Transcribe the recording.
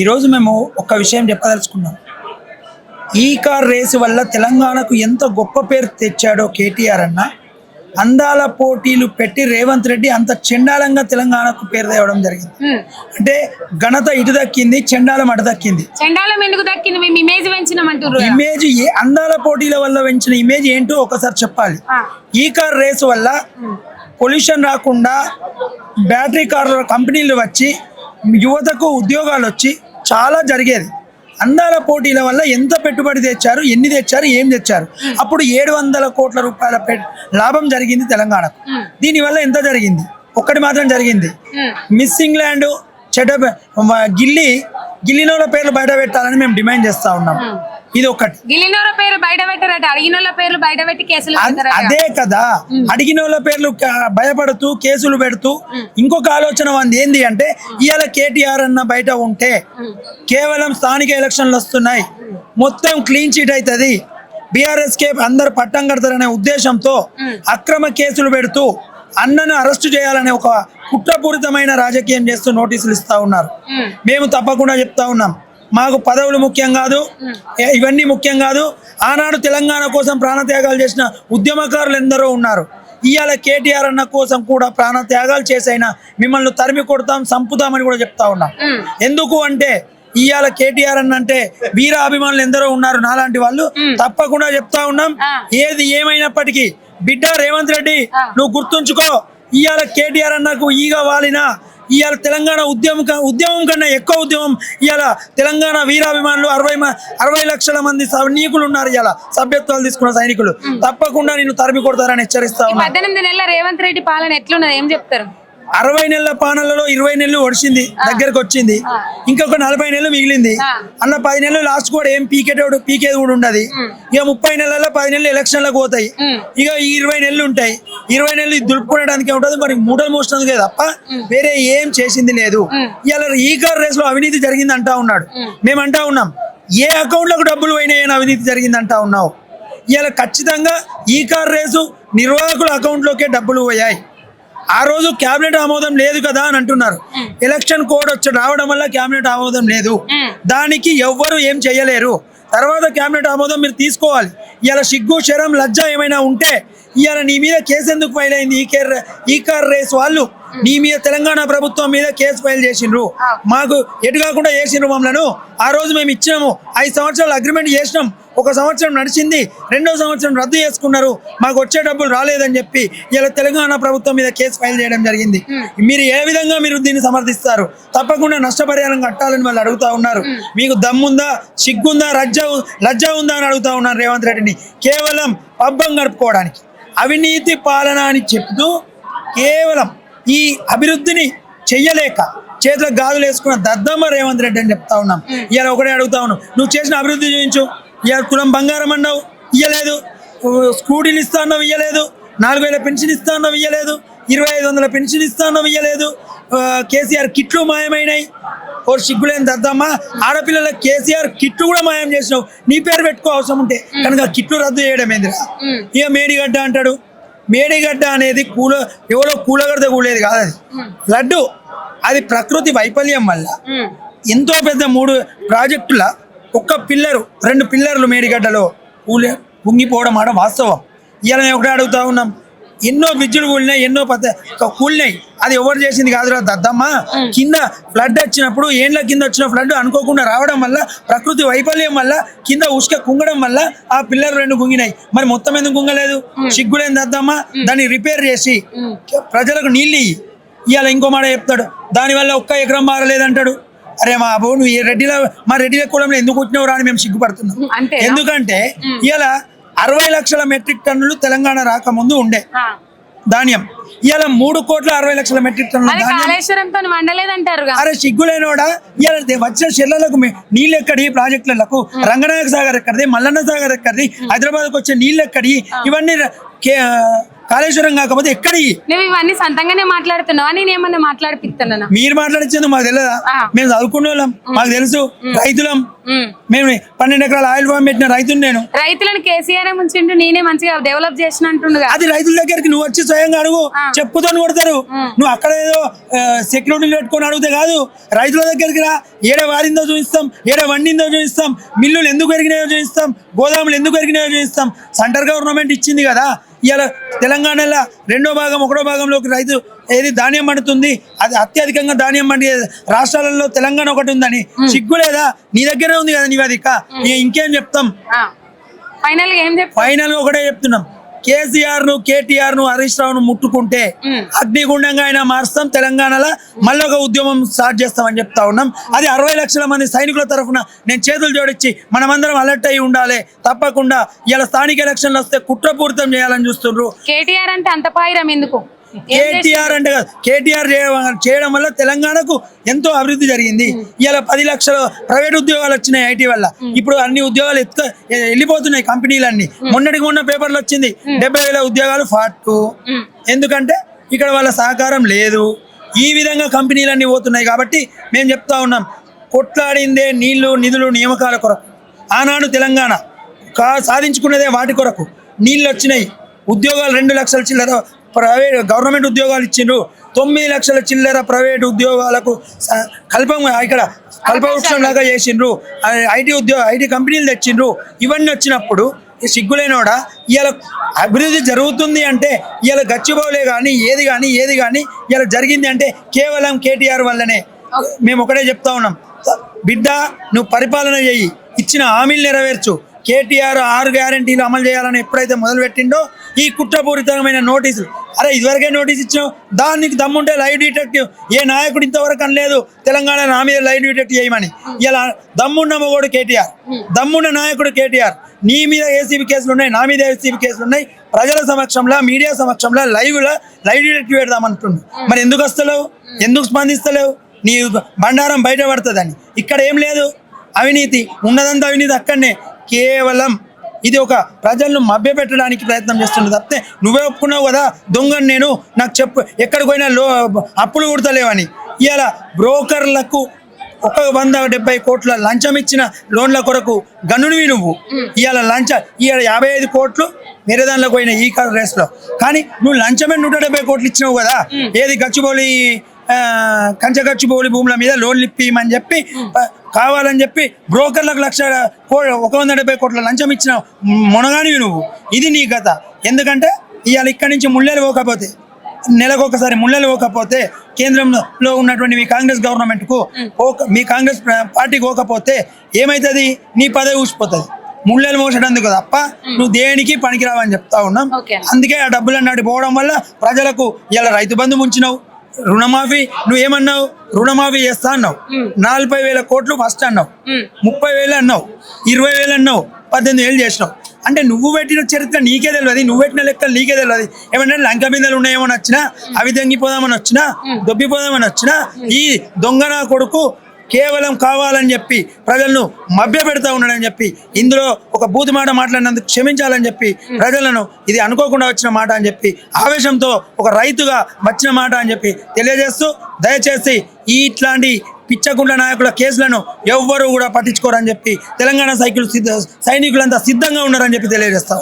ఈరోజు మేము ఒక విషయం చెప్పదలుచుకున్నాం. ఈ కార్ రేసు వల్ల తెలంగాణకు ఎంత గొప్ప పేరు తెచ్చాడో కేటీఆర్ అన్న అందాల పోటీలు పెట్టి రేవంత్ రెడ్డి అంత చెండాలంగా తెలంగాణకు పేరు తేవడం జరిగింది. అంటే ఘనత ఇటు దక్కింది చెండాలం అటు దక్కింది. చెండాలం ఎందుకు దక్కింది? మేము ఇమేజ్ పెంచినామంటారు ఇమేజ్ అందాల పోటీల వల్ల పెంచిన ఇమేజ్ ఏంటో ఒకసారి చెప్పాలి. ఈ కార్ రేసు వల్ల పొల్యూషన్ రాకుండా బ్యాటరీ కార్ల కంపెనీలు వచ్చి యువతకు ఉద్యోగాలు వచ్చి చాలా జరిగేది. అందాల పోటీల వల్ల ఎంత పెట్టుబడి తెచ్చారు ఎన్ని తెచ్చారు ఏం తెచ్చారు? అప్పుడు ఏడు వందల కోట్ల రూపాయల పె- లాభం జరిగింది తెలంగాణకు. దీనివల్ల ఎంత జరిగింది? ఒక్కటి మాత్రం జరిగింది. మిస్ ఇంగ్లాండ్ చెడ గిల్లి గిల్లినోళ్ళ పేర్లు బయట పెట్టాలని మేము డిమాండ్ చేస్తా ఉన్నాం. ఇది ఒకటి పేరు బయట పెట్టారట అడిగిన వాళ్ళ పేర్లు బయట పెట్టి కేసులు అదే కదా. అడిగిన వాళ్ళ పేర్లు భయపడుతూ కేసులు పెడుతూ ఇంకొక ఆలోచన వంది ఏంది అంటే ఇవాళ కేటీఆర్ అన్న బయట ఉంటే కేవలం స్థానిక ఎలక్షన్లు వస్తున్నాయి. మొత్తం క్లీన్ చీట్ అవుతుంది బీఆర్ఎస్ కే అందరు పట్టం కడతారనే ఉద్దేశంతో అక్రమ కేసులు పెడుతూ అన్నను అరెస్టు చేయాలనే ఒక కుట్రపూరితమైన రాజకీయం చేస్తూ నోటీసులు ఇస్తా ఉన్నారు. మేము తప్పకుండా చెప్తా ఉన్నాం. మాకు పదవులు ముఖ్యం కాదు. ఇవన్నీ ముఖ్యం కాదు. ఆనాడు తెలంగాణ కోసం ప్రాణత్యాగాలు చేసిన ఉద్యమకారులు ఎందరో ఉన్నారు. ఇవాళ కేటీఆర్ అన్న కోసం కూడా ప్రాణత్యాగాలు చేసైనా మిమ్మల్ని తరిమి కొడతాం సంపుతామని కూడా చెప్తా ఉన్నాం. ఎందుకు అంటే ఇవాళ కేటీఆర్ అన్న అంటే వీర అభిమానులు ఎందరో ఉన్నారు నాలాంటి వాళ్ళు. తప్పకుండా చెప్తా ఉన్నాం. ఏది ఏమైనప్పటికీ బిడ్డ రేవంత్ రెడ్డి నువ్వు గుర్తుంచుకో. ఇవాళ కేటీఆర్ అన్నకు ఈగ వాలిన ఇవాళ తెలంగాణ ఉద్యమం క- ఉద్యమం కన్నా ఎక్కువ ఉద్యమం ఇవాళ తెలంగాణ వీరాభిమానులు అరవై అరవై లక్షల మంది సైనికులు ఉన్నారు ఇవాళ సభ్యత్వాలు తీసుకున్న సైనికులు. తప్పకుండా నిన్ను తరిమి కొడతారని హెచ్చరిస్తా ఈ ఉన్నా. పద్దెనిమిది నెలల రేవంత్ రెడ్డి పాలన ఎట్లున్నది? ఏం చెప్తారు? అరవై నెలల పాలనలో ఇరవై నెలలు ఒడిచింది దగ్గరకు వచ్చింది. ఇంకొక నలభై నెలలు మిగిలింది. అన్న పది నెలలు లాస్ట్ కూడా ఏం పీకేటోడు పీకేది కూడా ఉండదు. ఇక ముప్పై నెలల్లో పది నెలలు ఎలక్షన్లకు పోతాయి. ఇక ఈ ఇరవై నెలలు ఉంటాయి. ఇరవై నెలలు ఇది దులుపుకోవడానికి ఉంటుంది మరి మూటలు మోసినందుకే తప్ప వేరే ఏం చేసింది లేదు. ఇలా ఈ కార్ రేస్లో అవినీతి జరిగింది అంటా ఉన్నాడు. మేము అంటా ఉన్నాం. ఏ అకౌంట్లకు డబ్బులు పోయినాయని అవినీతి జరిగింది అంటా ఉన్నావు? ఇలా ఖచ్చితంగా ఈ కార్ రేసు నిర్వాహకుల అకౌంట్లోకే డబ్బులు పోయాయి. ఆ రోజు క్యాబినెట్ ఆమోదం లేదు కదా అని అంటున్నారు. ఎలక్షన్ కోడ్ వచ్చి రావడం వల్ల క్యాబినెట్ ఆమోదం లేదు. దానికి ఎవ్వరు ఏం చేయలేరు. తర్వాత క్యాబినెట్ ఆమోదం మీరు తీసుకోవాలి. ఇవాళ సిగ్గు శరం లజ్జ ఏమైనా ఉంటే ఇవాళ నీ మీద కేసు ఎందుకు ఫైల్ అయింది? ఈ కేర్ ఈ కార్ రేస్ వాళ్ళు నీ మీద తెలంగాణ ప్రభుత్వం మీద కేసు ఫైల్ చేసిండ్రు. మాకు ఎటు కాకుండా చేసిండ్రు మమ్మల్ని. ఆ రోజు మేము ఇచ్చినాము. ఐదు సంవత్సరాలు అగ్రిమెంట్ చేసినాం. ఒక సంవత్సరం నడిచింది. రెండో సంవత్సరం రద్దు చేసుకున్నారు. మాకు వచ్చే డబ్బులు రాలేదని చెప్పి ఇలా తెలంగాణ ప్రభుత్వం మీద కేసు ఫైల్ చేయడం జరిగింది. మీరు ఏ విధంగా మీరు దీన్ని సమర్థిస్తారు? తప్పకుండా నష్టపరిహారం కట్టాలని వాళ్ళు అడుగుతా ఉన్నారు. మీకు దమ్ముందా? సిగ్గుందా? రజ్జ లజ్జ ఉందా అని అడుగుతా ఉన్నారు రేవంత్ రెడ్డిని. కేవలం పబ్బం గడుపుకోవడానికి. అవినీతి పాలన అని చెప్తూ కేవలం ఈ అభివృద్ధిని చెయ్యలేక చేతిలో గాజులు వేసుకున్న దద్దమ్మ రేవంత్ రెడ్డి అని చెప్తా ఉన్నాం. ఇవాళ ఒకటే అడుగుతా ఉన్నాం. నువ్వు చేసిన అభివృద్ధి చూపించు ఇవాళ కులం బంగారం అన్నావు ఇయ్యలేదు. స్కూటీలు ఇస్తా అన్నావు ఇయ్యలేదు. నాలుగు వేల పెన్షన్ ఇస్తా అన్నావు ఇయ్యలేదు. ఇరవై ఐదు వందల పెన్షన్ ఇస్తా అన్నావు ఇయ్యలేదు. కేసీఆర్ కిట్లు మాయమైనాయి. ఓ సిగ్గులేని దద్దమ్మ ఆడపిల్లల కేసీఆర్ కిట్లు కూడా మాయం చేసినావు. నీ పేరు పెట్టుకో అవసరం ఉంటే. కనుక కిట్లు రద్దు చేయడం ఏందిరా ఇక మేడిగడ్డ అంటాడు. మేడిగడ్డ అనేది కూల ఎవరో కూలగడితే కూలేది కాదు. అది లడ్డు అది ప్రకృతి వైఫల్యం వల్ల. ఎంతో పెద్ద మూడు ప్రాజెక్టుల ఒక్క పిల్లరు రెండు పిల్లర్లు మేడిగడ్డలో కూలే కుంగిపోవడం ఆడ వాస్తవం. ఇవాళ మేము ఒకటే అడుగుతా ఉన్నాం. ఎన్నో బ్రిడ్జులు కూలినాయి ఎన్నో పద్ధ కూలినాయి. అది ఎవరు చేసింది కాదురా దద్దమ్మ. కింద ఫ్లడ్ వచ్చినప్పుడు ఏండ్ల కింద వచ్చిన ఫ్లడ్ అనుకోకుండా రావడం వల్ల ప్రకృతి వైఫల్యం వల్ల కింద ఉసుక కుంగడం వల్ల ఆ పిల్లలు రెండు కుంగినాయి. మరి మొత్తం ఎందుకు కుంగలేదు? సిగ్గులేని దద్దమ్మ? దాన్ని రిపేర్ చేసి ప్రజలకు నీళ్ళు ఇయ్యి. ఇవాళ ఇంకో మాట చెప్తాడు. దానివల్ల ఒక్క ఎకరం మారలేదంటాడు. అరే మా బాబు నువ్వు ఈ రెడ్డిలో మా రెడ్డిల కులంలో ఎందుకు వచ్చినావు అని మేము సిగ్గుపడుతున్నాం? ఎందుకంటే ఇవాళ అరవై లక్షల మెట్రిక్ టన్నులు తెలంగాణ రాకముందు ఉండే. ధాన్యం. ఇవాళ మూడు కోట్ల అరవై లక్షల మెట్రిక్ టన్నుల వండలేదంటారుగా? అరే సిగ్గులేనోడా ఇవాళ వచ్చిన చెర్లలకు మే- నీళ్ళు ఎక్కడి ప్రాజెక్టులకు. రంగనాయక సాగర్ ఎక్కడిది? మల్లన్న సాగర్ ఎక్కడిది? హైదరాబాద్కి వచ్చే నీళ్ళు ఎక్కడి ఇవన్నీ కాళేశ్వరం కాకపోతే ఎక్కడి? నువ్వు ఇవన్నీ సొంతంగానే మాట్లాడుతున్నావా? నేను ఏమన్నా మాట్లాడిపిస్తున్నానా మీరు మాట్లాడించేందుకు మాకు తెలియదా. మేము చదువుకునే వాళ్ళం. మాకు తెలుసు. రైతులం. మేము పన్నెండు ఎకరాల ఆయిల్ ఫామ్ పెట్టిన రైతుని నేను. రైతులను కేసీఆర్ నేనే మంచిగా డెవలప్ చేసిన అంటుండగా అది రైతుల దగ్గరికి నువ్వు వచ్చి స్వయంగా అడుగు. చెప్పుతో కొడతారు. నువ్వు అక్కడ ఏదో సెక్యూరిటీ పెట్టుకొని అడిగితే కాదు. రైతుల దగ్గరికి రా. ఏడ వారిందో చూపిస్తాం. ఏడ వండిందో చూపిస్తాం. మిల్లులు ఎందుకు పెరిగినాయో చూపిస్తాం. గోదాములు ఎందుకు పెరిగినాయో చూపిస్తాం. సెంటర్ గవర్నమెంట్ ఇచ్చింది కదా. ఇవాళ తెలంగాణలో రెండో భాగం ఒకటో భాగంలోకి రైతు ఏది ధాన్యం పండుతుంది అది అత్యధికంగా ధాన్యం పండి రాష్ట్రాలలో తెలంగాణ ఒకటి ఉందని. సిగ్గు లేదా? నీ దగ్గరే ఉంది కదా నివేదిక. ఇక ఇంకేం చెప్తాం? ఫైనల్ ఫైనల్ ఒకటే చెప్తున్నాం. కేసీఆర్ను కేటీఆర్ను హరీష్ రావును ముట్టుకుంటే మ్. అగ్నిగుండంగా అయినా మారుస్తాం తెలంగాణలో మళ్ళీ ఒక ఉద్యమం స్టార్ట్ చేస్తామని చెప్తా ఉన్నాం. అది అరవై లక్షల మంది సైనికుల తరఫున నేను చేతులు జోడించి మనమందరం అలర్ట్ అయి ఉండాలి. తప్పకుండా ఇలా స్థానిక ఎలక్షన్లు వస్తే కుట్రపూరితం చేయాలని చూస్తుండ్రు. కేటీఆర్ అంటే అంత పాయిరం ఎందుకు? కేటీఆర్ అంటే కాదు కేటీఆర్ చేయడం వల్ల తెలంగాణకు ఎంతో అభివృద్ధి జరిగింది. ఇలా పది లక్షల ప్రైవేట్ ఉద్యోగాలు వచ్చినాయి ఐటీ వల్ల. ఇప్పుడు అన్ని ఉద్యోగాలు ఎత్తుక వెళ్ళిపోతున్నాయి కంపెనీలన్నీ. మొన్నటికి మొన్న పేపర్లు వచ్చింది. డెబ్బై వేల ఉద్యోగాలు ఫాట్. ఎందుకంటే ఇక్కడ వాళ్ళ సహకారం లేదు. ఈ విధంగా కంపెనీలన్నీ పోతున్నాయి కాబట్టి మేము చెప్తా ఉన్నాం. కొట్లాడిందే నీళ్ళు నిధులు నియామకాల కొరకు. ఆనాడు తెలంగాణ కా సాధించుకున్నదే వాటి కొరకు. నీళ్ళు వచ్చినాయి. ఉద్యోగాలు రెండు లక్షల చిల్లర ప్రైవేట్ గవర్నమెంట్ ఉద్యోగాలు ఇచ్చిండ్రు. తొమ్మిది లక్షల చిల్లర ప్రైవేట్ ఉద్యోగాలకు కల్పం ఇక్కడ కల్పవృక్షం లాగా చేసిండ్రు. ఐటీ ఉద్యోగ ఐటీ కంపెనీలు తెచ్చిండ్రు. ఇవన్నీ వచ్చినప్పుడు ఈ సిగ్గులేనోడా ఇవాళ అభివృద్ధి జరుగుతుంది అంటే ఇవాళ గచ్చిబౌలే కానీ ఏది కానీ ఏది కానీ ఇవాళ జరిగింది అంటే కేవలం కేటీఆర్ వల్లనే. మేము ఒకటే చెప్తా ఉన్నాం. బిడ్డ నువ్వు పరిపాలన చెయ్యి ఇచ్చిన హామీలు నెరవేర్చు. కేటీఆర్ ఆరు గ్యారంటీలు అమలు చేయాలని ఎప్పుడైతే మొదలుపెట్టిండో ఈ కుట్రపూరితమైన నోటీసులు. అరే ఇదివరకే నోటీస్ ఇచ్చాం. దానికి దమ్ముంటే లైవ్ డిటెక్టివ్. ఏ నాయకుడు ఇంతవరకు అనలేదు. తెలంగాణ నా మీద లైవ్ డిటెక్టివ్ చేయమని. ఇలా దమ్మున్న మొగోడు కేటీఆర్. దమ్మున్న నాయకుడు కేటీఆర్. నీ మీద ఏసీబీ కేసులు ఉన్నాయి నా మీద ఏసీబీ కేసులు ఉన్నాయి. ప్రజల సమక్షంలో మీడియా సమక్షంలో లైవ్లో లైవ్ డిటెక్టివ్ పెడదామంటుండు మరి ఎందుకు వస్తలేవు? ఎందుకు స్పందిస్తలేవు? నీ బండారం బయట పడుతుందని. ఇక్కడ ఏం లేదు. అవినీతి. ఉన్నదంతా అవినీతి అక్కడనే. కేవలం ఇది ఒక ప్రజలను మభ్యపెట్టడానికి ప్రయత్నం చేస్తుంది తప్పితే నువ్వే ఒప్పుకున్నావు కదా దొంగని నేను నాకు చెప్పు ఎక్కడికి పోయినా లో అప్పులు కుడతలేవని. ఇవాళ బ్రోకర్లకు ఒక వంద డెబ్బై కోట్ల లంచం ఇచ్చిన లోన్ల కొరకు గనునివి నువ్వు. ఇవాళ లంచ ఇవాళ యాభై ఐదు కోట్లు వేరే దానిలో పోయిన ఈ కార్ రేస్లో కానీ నువ్వు లంచమే నూట డెబ్బై కోట్లు ఇచ్చినావు కదా? ఏది గచ్చిబౌలి ఆ, కంచె గచ్చిబౌలి భూముల మీద లోన్లు ఇప్పిమని చెప్పి కావాలని చెప్పి బ్రోకర్లకు లక్ష కో- ఒక వంద డెబ్బై కోట్ల లంచం ఇచ్చిన మునగానివి నువ్వు. ఇది నీ గత ఎందుకంటే ఇవాళ ఇక్కడి నుంచి ముళ్ళేలు పోకపోతే నెలకు ఒకసారి ముళ్ళలు పోకపోతే కేంద్రంలో ఉన్నటువంటి మీ కాంగ్రెస్ గవర్నమెంట్కు మీ కాంగ్రెస్ ప్ర- పార్టీకి పోకపోతే ఏమవుతుంది నీ పదవి ఊసిపోతుంది. ముళ్ళలు మోసడానికి తప్ప నువ్వు దేనికి పనికిరావని చెప్తా ఉన్నాం. అందుకే ఆ డబ్బులు అన్నాడు పోవడం వల్ల ప్రజలకు ఇలా రైతు బంధు ముంచినావు. రుణమాఫీ నువ్వు ఏమన్నావు రుణమాఫీ చేస్తా అన్నావు. నలభై వేల కోట్లు ఫస్ట్ అన్నావు. ముప్పై వేలు అన్నావు. ఇరవై వేలు అన్నావు. పద్దెనిమిది వేలు చేసినావు. అంటే నువ్వు పెట్టిన చరిత్ర నీకే తెలియదు. నువ్వు పెట్టిన లెక్కలు నీకే తెలియదు. ఏమంటే లంక బిందెలు ఉన్నాయేమని వచ్చినా అవి దొంగిపోదామని వచ్చినా దొబ్బిపోదామని వచ్చినా ఈ దొంగన కొడుకు కేవలం కావాలని చెప్పి ప్రజలను మభ్యపెడతా ఉన్నాడని చెప్పి ఇందులో ఒక బూతి మాట మాట్లాడినందుకు క్షమించాలని చెప్పి ప్రజలను ఇది అనుకోకుండా వచ్చిన మాట అని చెప్పి ఆవేశంతో ఒక రైతుగా వచ్చిన మాట అని చెప్పి తెలియజేస్తూ దయచేసి ఇట్లాంటి పిచ్చకుండ నాయకుల కేసులను ఎవ్వరూ కూడా పట్టించుకోరని చెప్పి తెలంగాణ సైకిల్ సిద్ధ సైనికులంతా సిద్ధంగా ఉన్నారని చెప్పి తెలియజేస్తాం